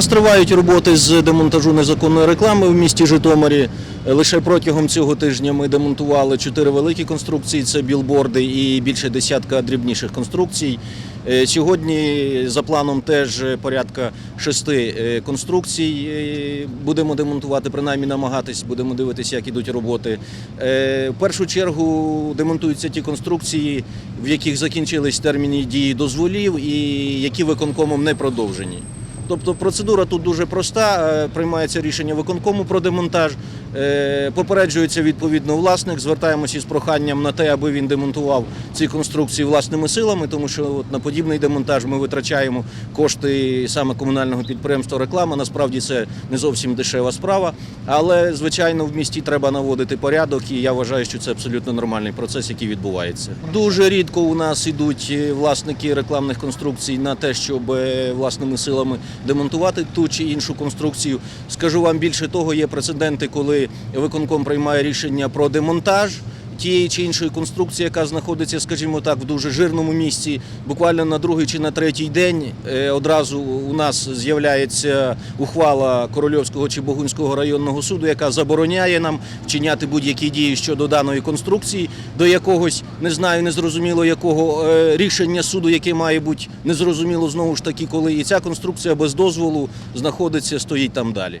нас тривають роботи з демонтажу незаконної реклами в місті Житомирі. Лише протягом цього тижня ми демонтували чотири великі конструкції, це білборди і більше десятка дрібніших конструкцій. Е, Сьогодні за планом теж порядка шести е, конструкцій е, будемо демонтувати, принаймні намагатись, будемо дивитися, як ідуть роботи. В першу чергу демонтуються ті конструкції, в яких закінчились терміни дії дозволів і які виконкомом не продовжені. Тобто процедура тут дуже проста. е, Приймається рішення виконкому про демонтаж. Е, Попереджується відповідно власник. Звертаємося із проханням на те, аби він демонтував ці конструкції власними силами, тому що от на подібний демонтаж ми витрачаємо кошти саме комунального підприємства реклама. Насправді це не зовсім дешева справа. Але звичайно в місті треба наводити порядок, і я вважаю, що це абсолютно нормальний процес, який відбувається. Дуже рідко у нас ідуть е, власники рекламних конструкцій на те, щоб е, власними силами демонтувати ту чи іншу конструкцію. Скажу вам більше того, є прецеденти, коли виконком приймає рішення про демонтаж. Тієї чи іншої конструкції, яка знаходиться, скажімо так, в дуже жирному місці, буквально на другий чи на третій день е, одразу у нас з'являється ухвала Корольовського чи Богунського районного суду, яка забороняє нам вчиняти будь-які дії щодо даної конструкції, до якогось не знаю, незрозуміло якого е, рішення суду, яке має бути незрозуміло знову ж таки, коли і ця конструкція без дозволу знаходиться, стоїть там далі.